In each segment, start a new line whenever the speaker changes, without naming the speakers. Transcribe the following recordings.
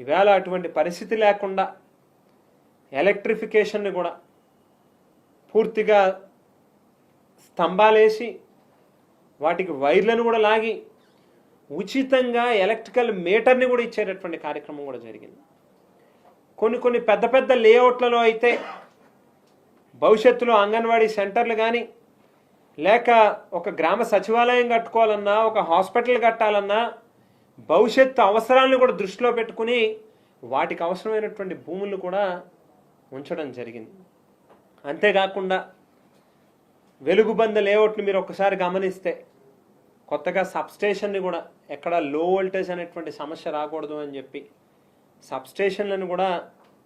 ఈవేళ అటువంటి పరిస్థితి లేకుండా ఎలక్ట్రిఫికేషన్ని కూడా పూర్తిగా స్తంభాలేసి వాటికి వైర్లను కూడా లాగి ఉచితంగా ఎలక్ట్రికల్ మీటర్ని కూడా ఇచ్చేటటువంటి కార్యక్రమం కూడా జరిగింది. కొన్ని కొన్ని పెద్ద పెద్ద లేఅవుట్లలో అయితే భవిష్యత్తులో అంగన్వాడీ సెంటర్లు కానీ లేక ఒక గ్రామ సచివాలయం కట్టుకోవాలన్నా ఒక హాస్పిటల్ కట్టాలన్నా భవిష్యత్తు అవసరాలను కూడా దృష్టిలో పెట్టుకుని వాటికి అవసరమైనటువంటి భూములను కూడా ఉంచడం జరిగింది. అంతేకాకుండా వెలుగుబంద లేఅవుట్ని మీరు ఒకసారి గమనిస్తే కొత్తగా సబ్స్టేషన్ని కూడా ఎక్కడ లో వోల్టేజ్ అనేటువంటి సమస్య రాకూడదు అని చెప్పి సబ్స్టేషన్లను కూడా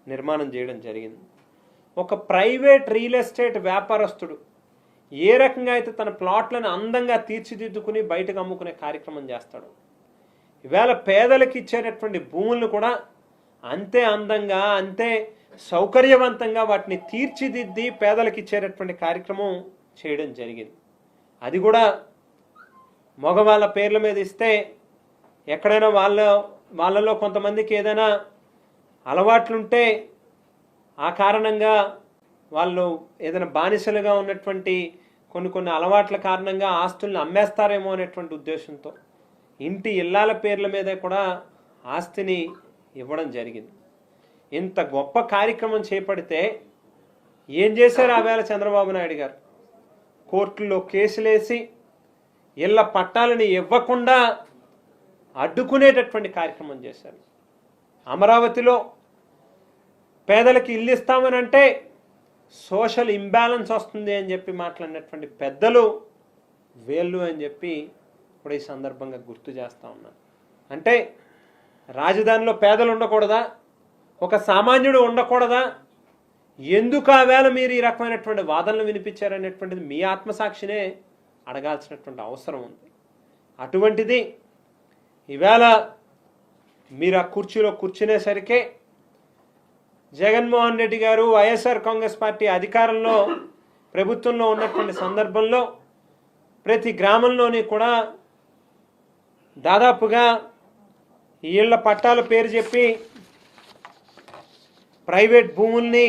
నిర్మాణం చేయడం జరిగింది. ఒక ప్రైవేట్ రియల్ ఎస్టేట్ వ్యాపారస్తుడు ఏ రకంగా అయితే తన ప్లాట్లను అందంగా తీర్చిదిద్దుకుని బయటకు అమ్ముకునే కార్యక్రమం చేస్తాడు ఇవాళ పేదలకు ఇచ్చేటటువంటి భూములను కూడా అంతే అందంగా అంతే సౌకర్యవంతంగా వాటిని తీర్చిదిద్ది పేదలకు ఇచ్చేటటువంటి కార్యక్రమం చేయడం జరిగింది. అది కూడా మగవాళ్ళ పేర్ల మీద ఇస్తే ఎక్కడైనా వాళ్ళ వాళ్ళలో కొంతమందికి ఏదైనా అలవాట్లుంటే ఆ కారణంగా వాళ్ళు ఏదైనా బానిసలుగా ఉన్నటువంటి కొన్ని కొన్ని అలవాట్ల కారణంగా ఆస్తుల్ని అమ్మేస్తారేమో అనేటువంటి ఉద్దేశంతో ఇంటి ఇల్లాల పేర్ల మీద కూడా ఆస్తిని ఇవ్వడం జరిగింది. ఇంత గొప్ప కార్యక్రమం చేపడితే ఏం చేశారు ఆవేళ చంద్రబాబు నాయుడు గారు? కోర్టుల్లో కేసులేసి ఇళ్ళ పట్టాలని ఇవ్వకుండా అడ్డుకునేటటువంటి కార్యక్రమం చేశారు. అమరావతిలో పేదలకు ఇల్లు ఇస్తామనంటే సోషల్ ఇంబ్యాలెన్స్ వస్తుంది అని చెప్పి మాట్లాడినటువంటి పెద్దలు వేళ్ళు అని చెప్పి కూడా ఈ సందర్భంగా గుర్తు చేస్తా ఉన్నాను అంటే రాజధానిలో పేదలు ఉండకూడదా? ఒక సామాన్యుడు ఉండకూడదా? ఎందుకు ఆ వేళ మీరు ఈ రకమైనటువంటి వాదనలు వినిపించారనేటువంటిది మీ ఆత్మసాక్షినే అడగాల్సినటువంటి అవసరం ఉంది. అటువంటిది ఈవేళ మీరు ఆ కుర్చీలో కూర్చునేసరికే జగన్మోహన్ రెడ్డి గారు వైఎస్ఆర్ కాంగ్రెస్ పార్టీ అధికారంలో ప్రభుత్వంలో ఉన్నటువంటి సందర్భంలో ప్రతి గ్రామంలోని కూడా దాదాపుగా వీళ్ళ పట్టాల పేరు చెప్పి ప్రైవేట్ భూముల్ని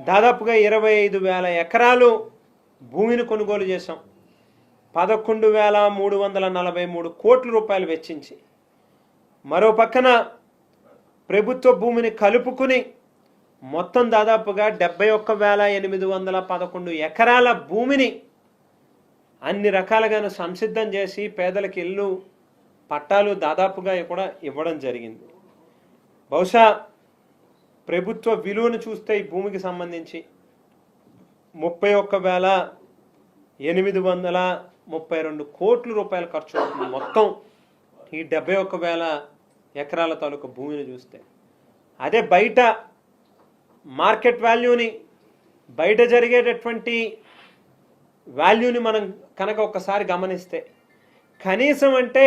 దాదాపుగా ఇరవై ఐదు వేల ఎకరాలు భూమిని కొనుగోలు చేశాం. పదకొండు వేల మూడు వందల నలభై మూడు కోట్ల రూపాయలు వెచ్చించి. మరో పక్కన ప్రభుత్వ భూమిని కలుపుకుని మొత్తం దాదాపుగా డెబ్బై ఒక్క వేల ఎనిమిది వందల పదకొండు ఎకరాల భూమిని అన్ని రకాలుగాను సంసిద్ధం చేసి పేదలకు ఇల్లు పట్టాలు దాదాపుగా కూడా ఇవ్వడం జరిగింది. బహుశా ప్రభుత్వ విలువను చూస్తే ఈ భూమికి సంబంధించి ముప్పై ఒక్క వేల ఎనిమిది వందల ముప్పై రెండు కోట్ల రూపాయలు ఖర్చు అవుతుంది మొత్తం ఈ డెబ్బై ఒక్క వేల ఎకరాల తాలూకు భూమిని చూస్తే. అదే బయట మార్కెట్ వాల్యూని బయట జరిగేటటువంటి వాల్యూని మనం కనుక ఒక్కసారి గమనిస్తే కనీసం అంటే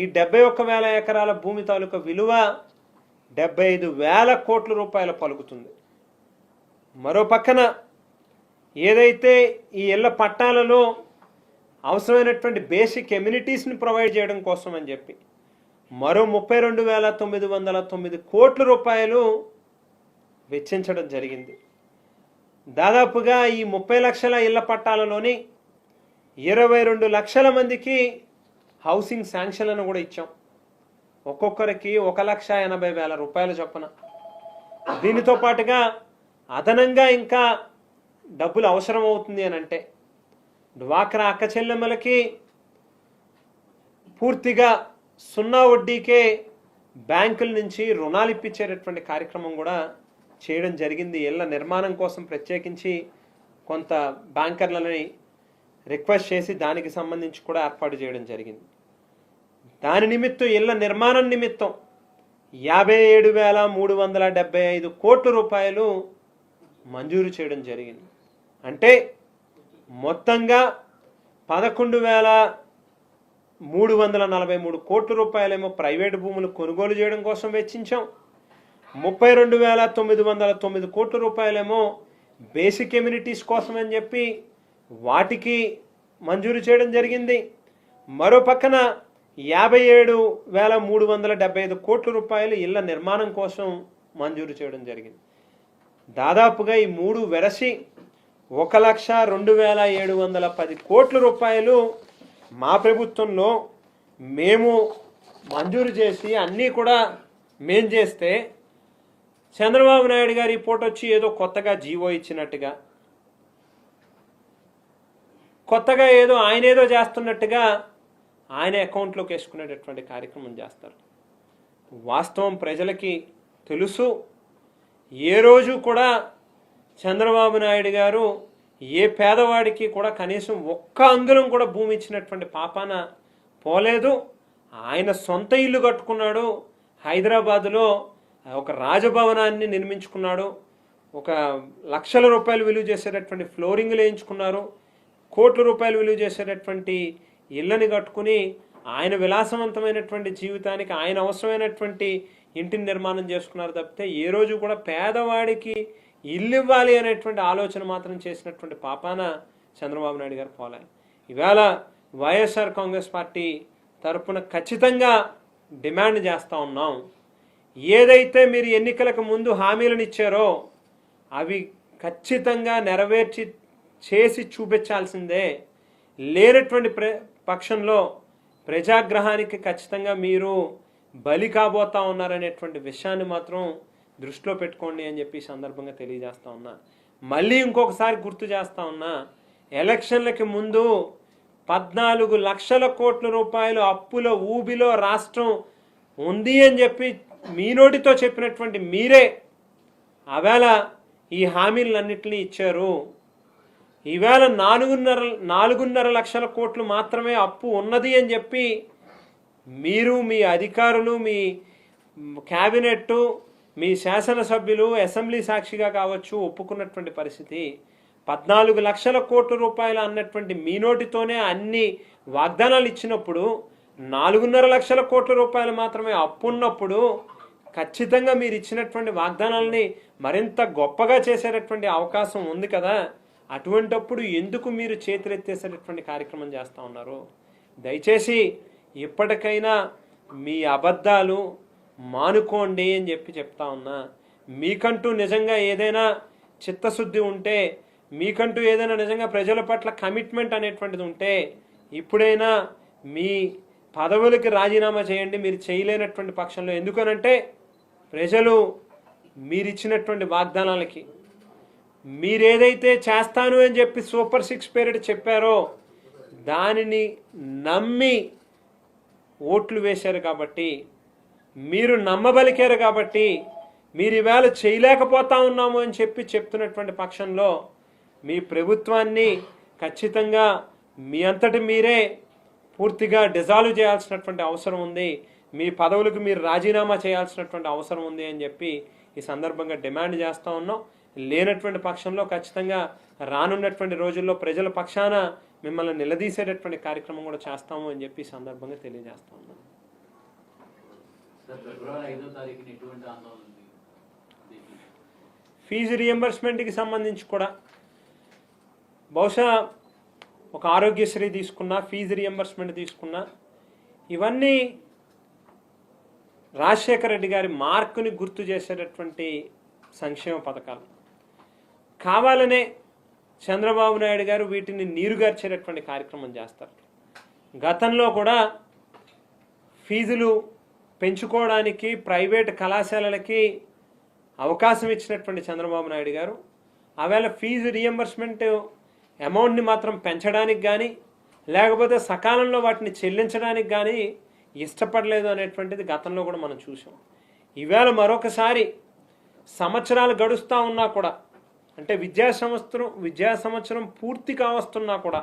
ఈ డెబ్బై ఒక్క వేల ఎకరాల భూమి తాలూకా విలువ డెబ్బై ఐదు వేల కోట్ల రూపాయలు పలుకుతుంది. మరో పక్కన ఏదైతే ఈ ఇళ్ళ పట్టాలలో అవసరమైనటువంటి బేసిక్ ఎమ్యూనిటీస్ని ప్రొవైడ్ చేయడం కోసం అని చెప్పి మరో ముప్పై రెండు వేల తొమ్మిది వందల తొమ్మిది కోట్ల రూపాయలు వెచ్చించడం జరిగింది. దాదాపుగా ఈ ముప్పై లక్షల ఇళ్ళ పట్టాలలోని ఇరవై రెండు లక్షల మందికి హౌసింగ్ శాంక్షన్లను కూడా ఇచ్చాం. ఒక్కొక్కరికి ఒక లక్ష ఎనభై వేల రూపాయల చొప్పున. దీనితో పాటుగా అదనంగా ఇంకా డబ్బులు అవసరం అవుతుంది అని అంటే డ్వాక్రా అక్క చెల్లెమ్మలకి పూర్తిగా సున్నా వడ్డీకే బ్యాంకుల నుంచి రుణాలు ఇప్పించేటటువంటి కార్యక్రమం కూడా చేయడం జరిగింది. ఇళ్ళ నిర్మాణం కోసం ప్రత్యేకించి కొంత బ్యాంకర్లని రిక్వెస్ట్ చేసి దానికి సంబంధించి కూడా ఏర్పాటు చేయడం జరిగింది. దాని నిమిత్తం ఇళ్ళ నిర్మాణం నిమిత్తం యాభై ఏడు వేల మూడు వందల డెబ్బై ఐదు కోట్ల రూపాయలు మంజూరు చేయడం జరిగింది. అంటే మొత్తంగా పదకొండు వేల మూడు వందల నలభై మూడు కోట్ల రూపాయలేమో ప్రైవేటు భూములు కొనుగోలు చేయడం కోసం వెచ్చించాం. ముప్పై రెండు వేల తొమ్మిది వందల తొమ్మిది కోట్ల రూపాయలేమో బేసిక్ ఎమ్యూనిటీస్ కోసం అని చెప్పి వాటికి మంజూరు చేయడం జరిగింది. మరో పక్కన యాభై ఏడు వేల మూడు వందల డెబ్బై ఐదు కోట్ల రూపాయలు ఇళ్ళ నిర్మాణం కోసం మంజూరు చేయడం జరిగింది. దాదాపుగా ఈ మూడు వెరసి ఒక లక్ష రెండు వేల ఏడు వందల పది కోట్ల రూపాయలు మా ప్రభుత్వంలో మేము మంజూరు చేసి అన్నీ కూడా మేం చేస్తే చంద్రబాబు నాయుడు గారి రిపోర్ట్ పూట వచ్చి ఏదో కొత్తగా జీవో ఇచ్చినట్టుగా కొత్తగా ఏదో ఆయన ఏదో చేస్తున్నట్టుగా ఆయన అకౌంట్లోకి వేసుకునేటటువంటి కార్యక్రమం చేస్తారు. వాస్తవం ప్రజలకి తెలుసు. ఏ రోజు కూడా చంద్రబాబు నాయుడు గారు ఏ పేదవాడికి కూడా కనీసం ఒక్క అంగుళం కూడా భూమి ఇచ్చినటువంటి పాపాన పోలేదు. ఆయన సొంత ఇల్లు కట్టుకున్నాడు. హైదరాబాదులో ఒక రాజభవనాన్ని నిర్మించుకున్నాడు. ఒక లక్షల రూపాయలు విలువ చేసేటటువంటి ఫ్లోరింగ్లు వేయించుకున్నారు. కోట్ల రూపాయలు విలువ చేసేటటువంటి ఇళ్ళని కట్టుకుని ఆయన విలాసవంతమైనటువంటి జీవితానికి ఆయన అవసరమైనటువంటి ఇంటిని నిర్మాణం చేసుకున్నారు తప్పితే ఏ రోజు కూడా పేదవాడికి ఇల్లు ఇవ్వాలి అనేటువంటి ఆలోచన మాత్రం చేసినటువంటి పాపాన చంద్రబాబు నాయుడు గారు పోలే. ఇవాళ వైఎస్ఆర్ కాంగ్రెస్ పార్టీ తరపున ఖచ్చితంగా డిమాండ్ చేస్తూ ఉన్నాం. ఏదైతే మీరు ఎన్నికలకు ముందు హామీలను ఇచ్చారో అవి ఖచ్చితంగా నెరవేర్చి చేసి చూపించాల్సిందే. లేనటువంటి ప్ర పక్షంలో ప్రజాగ్రహానికి ఖచ్చితంగా మీరు బలి కాబోతా ఉన్నారనేటువంటి విషయాన్ని మాత్రం దృష్టిలో పెట్టుకోండి అని చెప్పి సందర్భంగా తెలియజేస్తా ఉన్నా. మళ్ళీ ఇంకొకసారి గుర్తు చేస్తా ఉన్నా ఎలక్షన్లకి ముందు పద్నాలుగు లక్షల కోట్ల రూపాయలు అప్పుల ఊబిలో రాష్ట్రం ఉంది అని చెప్పి మీ నోటితో చెప్పినటువంటి మీరే అవేళ ఈ హామీలన్నింటినీ ఇచ్చారు. ఈవేళ నాలుగున్నర నాలుగున్నర లక్షల కోట్లు మాత్రమే అప్పు ఉన్నది అని చెప్పి మీరు మీ అధికారులు మీ క్యాబినెట్ మీ శాసనసభ్యులు అసెంబ్లీ సాక్షిగా కావచ్చు ఒప్పుకున్నటువంటి పరిస్థితి. పద్నాలుగు లక్షల కోట్ల రూపాయలు అన్నటువంటి మీ నోటితోనే అన్ని వాగ్దానాలు ఇచ్చినప్పుడు నాలుగున్నర లక్షల కోట్ల రూపాయలు మాత్రమే అప్పు ఉన్నప్పుడు ఖచ్చితంగా మీరు ఇచ్చినటువంటి వాగ్దానాలని మరింత గొప్పగా చేసేటటువంటి అవకాశం ఉంది కదా. అటువంటప్పుడు ఎందుకు మీరు చేతులెత్తేసేటటువంటి కార్యక్రమం చేస్తూ ఉన్నారు? దయచేసి ఇప్పటికైనా మీ అబద్ధాలు మానుకోండి అని చెప్పి చెప్తా ఉన్నా. మీకంటూ నిజంగా ఏదైనా చిత్తశుద్ధి ఉంటే మీకంటూ ఏదైనా నిజంగా ప్రజల పట్ల కమిట్మెంట్ అనేటువంటిది ఉంటే ఇప్పుడైనా మీ పదవులకి రాజీనామా చేయండి మీరు చేయలేనటువంటి పక్షంలో. ఎందుకనంటే ప్రజలు మీరిచ్చినటువంటి వాగ్దానాలకి మీరేదైతే చేస్తాను అని చెప్పి సూపర్ సిక్స్ పీరియడ్ చెప్పారో దానిని నమ్మి ఓట్లు వేశారు కాబట్టి మీరు నమ్మబలికారు కాబట్టి మీరు ఈవేళ చేయలేకపోతా ఉన్నాము అని చెప్పి చెప్తున్నటువంటి పక్షంలో మీ ప్రభుత్వాన్ని ఖచ్చితంగా మీ అంతటి మీరే పూర్తిగా డిజాల్వ్ చేయాల్సినటువంటి అవసరం ఉంది. మీ పదవులకు మీరు రాజీనామా చేయాల్సినటువంటి అవసరం ఉంది అని చెప్పి ఈ సందర్భంగా డిమాండ్ చేస్తూ ఉన్నాం. లేనటువంటి పక్షంలో ఖచ్చితంగా రానున్నటువంటి రోజుల్లో ప్రజల పక్షాన మిమ్మల్ని నిలదీసేటటువంటి కార్యక్రమం కూడా చేస్తాము అని చెప్పి సందర్భంగా తెలియజేస్తా ఉన్నాం
సార్ ఫిబ్రవరి ఐదో తారీఖున ఎటువంటి ఆందోళన ఉంది? దీనికి
ఫీజు రియంబర్స్మెంట్కి సంబంధించి కూడా బహుశా ఒక ఆరోగ్యశ్రీ తీసుకున్నా ఫీజు రియంబర్స్మెంట్ తీసుకున్నా ఇవన్నీ రాజశేఖర రెడ్డి గారి మార్కుని గుర్తు చేసేటటువంటి సంక్షేమ పథకాలు. కావాలనే చంద్రబాబు నాయుడు గారు వీటిని నీరుగార్చేటటువంటి కార్యక్రమం చేస్తారు. గతంలో కూడా ఫీజులు పెంచుకోవడానికి ప్రైవేట్ కళాశాలలకి అవకాశం ఇచ్చినటువంటి చంద్రబాబు నాయుడు గారు ఆవేళ ఫీజు రియంబర్స్మెంట్ అమౌంట్ని మాత్రం పెంచడానికి కానీ లేకపోతే సకాలంలో వాటిని చెల్లించడానికి కానీ ఇష్టపడలేదు అనేటువంటిది గతంలో కూడా మనం చూసాం ఈవేళ మరొకసారి సంవత్సరాలు గడుస్తూ ఉన్నా కూడా అంటే విద్యా సంవత్సరం విద్యా సంవత్సరం పూర్తి కావస్తున్నా కూడా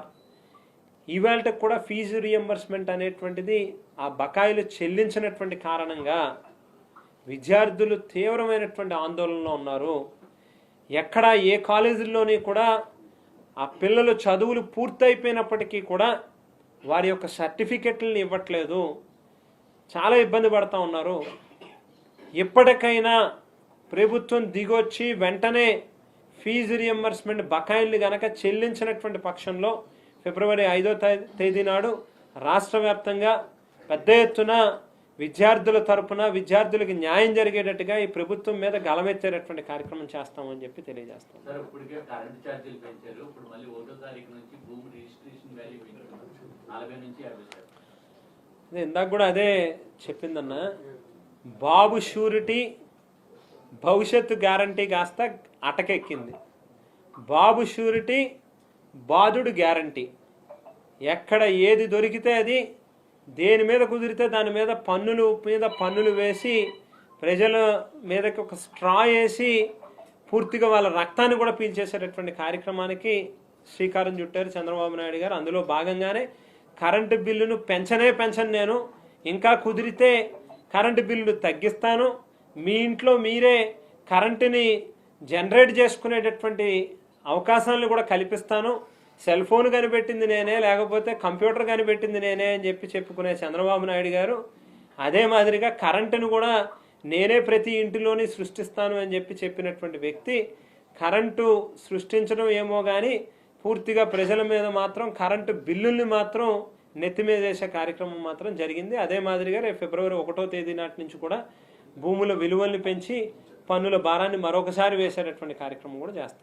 ఇవాళకి కూడా ఫీజు రియంబర్స్మెంట్ అనేటువంటిది ఆ బకాయిలు చెల్లించినటువంటి కారణంగా విద్యార్థులు తీవ్రమైనటువంటి ఆందోళనలో ఉన్నారు. ఎక్కడ ఏ కాలేజీల్లోని కూడా ఆ పిల్లలు చదువులు పూర్తయిపోయినప్పటికీ కూడా వారి యొక్క సర్టిఫికెట్లను ఇవ్వట్లేదు. చాలా ఇబ్బంది పడతా ఉన్నారు. ఎప్పటికైనా ప్రభుత్వం దిగొచ్చి వెంటనే ఫీజు రియంబర్స్మెంట్ బకాయిల్ని గనక చెల్లించినటువంటి పక్షంలో ఫిబ్రవరి ఐదో తేదీ నాడు రాష్ట్ర వ్యాప్తంగా పెద్ద ఎత్తున విద్యార్థుల తరపున విద్యార్థులకు న్యాయం జరిగేటట్టుగా ఈ ప్రభుత్వం మీద గలమెత్తేటటువంటి కార్యక్రమం చేస్తామని చెప్పి తెలియజేస్తాం. ఇందాక కూడా అదే చెప్పిందన్న బాబు షూరిటీ భవిష్యత్తు గ్యారంటీ కాస్త అటకెక్కింది. బాబు షూరిటీ బాధుడు గ్యారంటీ. ఎక్కడ ఏది దొరికితే అది దేని మీద కుదిరితే దాని మీద పన్నులు మీద పన్నులు వేసి ప్రజల మీదకి ఒక స్ట్రా వేసి పూర్తిగా వాళ్ళ రక్తాన్ని కూడా పీల్చేసేటటువంటి కార్యక్రమానికి శ్రీకారం చుట్టారు చంద్రబాబు నాయుడు గారు. అందులో భాగంగానే కరెంటు బిల్లును పెంచనే పెంచను నేను. ఇంకా కుదిరితే కరెంటు బిల్లును తగ్గిస్తాను. మీ ఇంట్లో మీరే కరెంటుని జనరేట్ చేసుకునేటటువంటి అవకాశాలను కూడా కల్పిస్తాను. సెల్ ఫోన్ కనిపెట్టింది నేనే లేకపోతే కంప్యూటర్ కనిపెట్టింది నేనే అని చెప్పి చెప్పుకునే చంద్రబాబు నాయుడు గారు అదే మాదిరిగా కరెంటును కూడా నేనే ప్రతి ఇంటిలోని సృష్టిస్తాను అని చెప్పి చెప్పినటువంటి వ్యక్తి కరెంటు సృష్టించడం ఏమో కానీ పూర్తిగా ప్రజల మీద మాత్రం కరెంటు బిల్లుల్ని మాత్రం నెత్తి మీద వేసే కార్యక్రమం మాత్రం జరిగింది. అదే మాదిరిగా రేపు ఫిబ్రవరి ఒకటో తేదీ నాటి నుంచి కూడా భూముల విలువల్ని పెంచి పన్నుల భారాన్ని మరొకసారి వేసేటటువంటి కార్యక్రమం కూడా చేస్తాం.